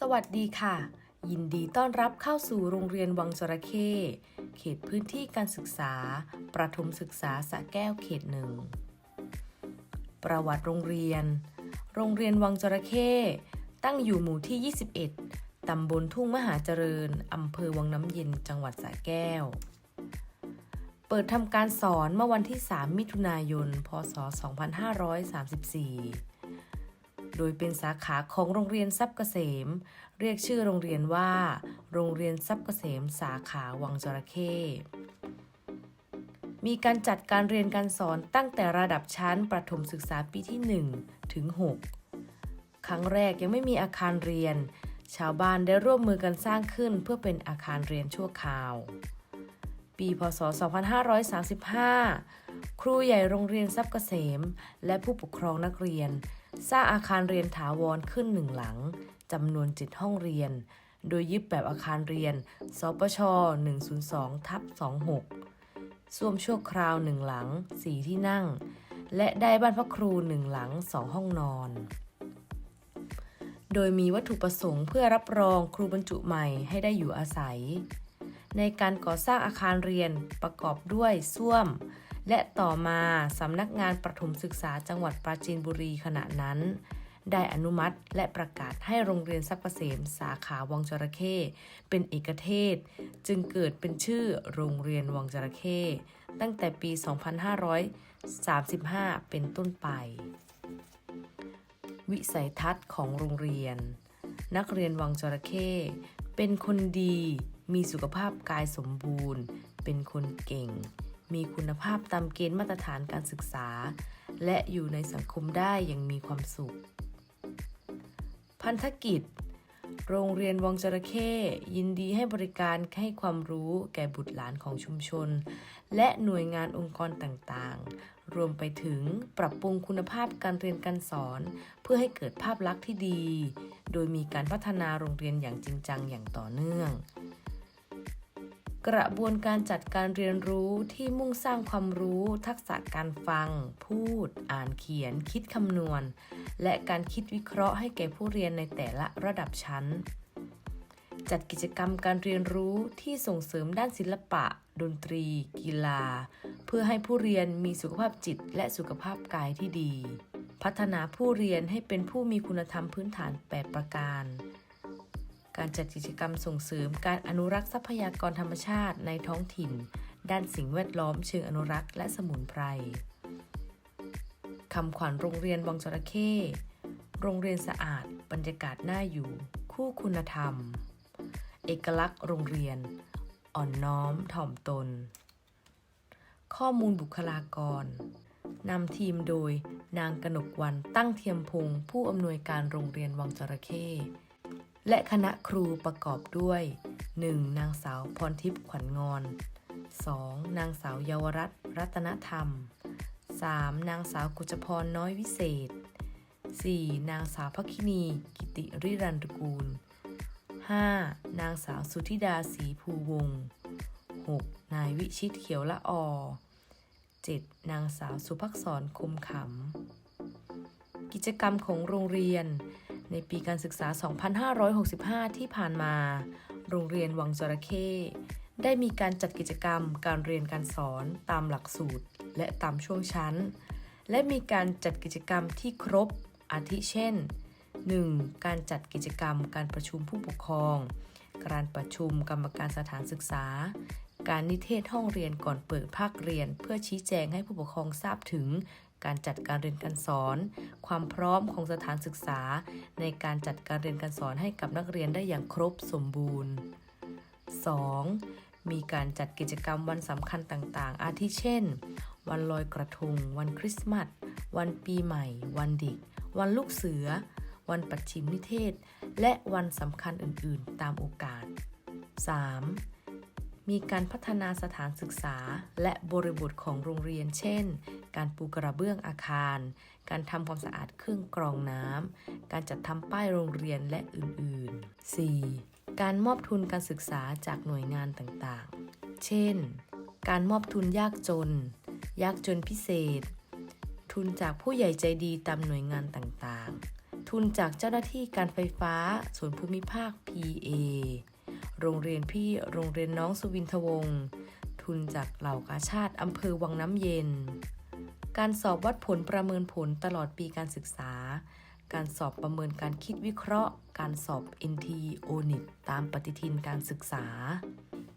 สวัสดีค่ะ ยินดีต้อนรับเข้าสู่โรงเรียนวังจระเข้เขตพื้นที่การศึกษา ประถมศึกษาสะแก้วเขตหนึ่ง ประวัติโรงเรียน โรงเรียนวังจระเข้ตั้งอยู่หมู่ที่ 21 ตำบลทุ่งมหาเจริญ อำเภอวังน้ำเย็นจังหวัดสระแก้ว เปิดทำการสอนเมื่อวันที่ 3 มิถุนายน พศ 2534 โดยเป็นสาขาของโรงเรียนทรัพย์เกษม เรียกชื่อโรงเรียนว่า โรงเรียนทรัพย์เกษม สาขาวังจระเข้มีการจัดการเรียนการสอนตั้งแต่ระดับชั้นประถมศึกษาปีที่ 1 ถึง 6 ครั้งแรกยังไม่มีอาคารเรียน ชาวบ้านได้ร่วมมือกันสร้างขึ้นเพื่อเป็นอาคารเรียนชั่วคราว ปีพศ 2535 ครูใหญ่โรงเรียนทรัพย์เกษม และผู้ปกครองนักเรียน สร้างอาคารเรียนถาวรขึ้นหนึ่งหลังจำนวน7ห้องเรียน โดยยึดแบบอาคารเรียน สปช 102ทับ26ส้วมชั่วคราวหนึ่งหลัง 4 ที่นั่ง และได้บ้านพักครูหนึ่งหลัง 2 ห้องนอน โดยมีวัตถุประสงค์เพื่อรับรองครูบรรจุใหม่ให้ได้อยู่อาศัย ในการก่อสร้างอาคารเรียนประกอบด้วยส้วม และต่อมาสำนักงานประถมศึกษาจังหวัดปราจีนบุรีขณะนั้น ได้อนุมัติและประกาศให้โรงเรียนทรัพย์เกษมสาขาวังจระเข้เป็นเอกเทศ จึงเกิดเป็นชื่อโรงเรียนวังจระเข้ตั้งแต่ปี 2535 เป็นต้นไป วิสัยทัศน์ของโรงเรียน นักเรียนวังจระเข้เป็นคนดี มีสุขภาพกายสมบูรณ์ เป็นคนเก่ง มีคุณภาพตามเกณฑ์มาตรฐานการศึกษา และอยู่ในสังคมได้อย่างมีความสุข พันธกิจ โรงเรียนวังจระเข้ยินดีให้บริการให้ความรู้แก่บุตรหลานของชุมชน และหน่วยงานองค์กรต่างๆ รวมไปถึงปรับปรุงคุณภาพการเรียนการสอน เพื่อให้เกิดภาพลักษณ์ที่ดี โดยมีการพัฒนาโรงเรียนอย่างจริงจังอย่างต่อเนื่อง กระบวนการจัดการเรียนรู้ที่มุ่งสร้างความรู้ ทักษะการฟัง พูด อ่านเขียน คิดคำนวณ และการคิดวิเคราะห์ให้แก่ผู้เรียนในแต่ละระดับชั้น จัดกิจกรรมการเรียนรู้ที่ส่งเสริมด้านศิลปะ ดนตรี กีฬา เพื่อให้ผู้เรียนมีสุขภาพจิตและสุขภาพกายที่ดี พัฒนาผู้เรียนให้เป็นผู้มีคุณธรรมพื้นฐาน 8 ประการ การจัดกิจกรรมส่งเสริมการอนุรักษ์ทรัพยากรธรรมชาติในท้องถิ่น ด้านสิ่งแวดล้อมเชิงอนุรักษ์และสมุนไพรคำขวัญโรงเรียนวังจระเข้โรงเรียนสะอาด บรรยากาศน่าอยู่ คู่คุณธรรม เอกลักษณ์โรงเรียน อ่อนน้อมถ่อมตน ข้อมูลบุคลากรนำทีมโดยนางกนกวันตั้งเทียมพงศ์ผู้อำนวยการโรงเรียนวังจระเข้ และคณะครูประกอบด้วย 1. นางสาวพรทิพย์ขวัญงอน 2. นางสาวเยาวรัตน์รัตนธรรม 3. นางสาวกุจพรน้อยวิเศษ 4. นางสาวพักคินีกิติริรันตกูล 5. นางสาวสุธิดาศรีภูวงศ์ 6. นายวิชิตเขียวละอ 7. นางสาวสุภักษรคมขำ กิจกรรมของโรงเรียน ในปีการศึกษา 2565 ที่ผ่านมา โรงเรียนวังจระเข้ได้มีการจัดกิจกรรมการเรียนการสอนตามหลักสูตร และตามช่วงชั้น และมีการจัดกิจกรรมที่ครบอาทิเช่น 1. การจัดกิจกรรมการประชุมผู้ปกครอง การประชุมกรรมการสถานศึกษา การนิเทศห้องเรียนก่อนเปิดภาคเรียน เพื่อชี้แจงให้ผู้ปกครองทราบถึง การจัดการเรียนการสอน ความพร้อมของสถานศึกษา ในการจัดการเรียนการสอนให้กับนักเรียนได้อย่างครบสมบูรณ์ 2. มีการจัดกิจกรรมวันสำคัญต่างๆ อาทิเช่น วันลอยกระทง วันคริสต์มาส วันปีใหม่ วันเด็ก วันลูกเสือ วันปัจฉิมนิเทศ และวันสำคัญอื่นๆ ตามโอกาส 3. มีการพัฒนาสถานศึกษา และบริบทของโรงเรียน เช่น การปูกระเบื้องอาคาร การทำความสะอาดเครื่องกรองน้ำ การจัดทำป้ายโรงเรียนและอื่นๆ 4. การมอบทุนการศึกษาจากหน่วยงานต่างๆ เช่น การมอบทุนยากจน ยากจนพิเศษ ทุนจากผู้ใหญ่ใจดีตามหน่วยงานต่างๆ ทุนจากเจ้าหน้าที่การไฟฟ้าส่วนภูมิภาค PA โรงเรียนพี่โรงเรียนน้องสุวินทวงศ์ทุนจากเหล่ากาชาติอำเภอวังน้ำเย็น การสอบวัดผลประเมินผลตลอดปีการศึกษา การสอบประเมินการคิดวิเคราะห์ การสอบ NT ONIT ตามปฏิทินการศึกษา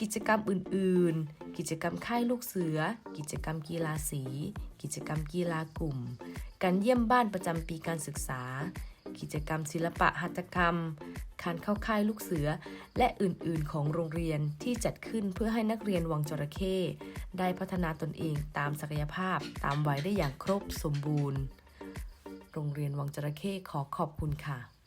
กิจกรรมอื่น ๆ กิจกรรมค่ายลูกเสือ กิจกรรมกีฬาสี กิจกรรมกีฬากลุ่ม การเยี่ยมบ้านประจำปีการศึกษา กิจกรรมศิลปะหัตถกรรม การเข้าค่ายลูกเสือ และอื่นๆ ของโรงเรียนที่จัดขึ้นเพื่อให้นักเรียนวังจระเข้ได้พัฒนาตนเองตามศักยภาพตามวัยได้อย่างครบสมบูรณ์ โรงเรียนวังจระเข้ขอขอบคุณค่ะ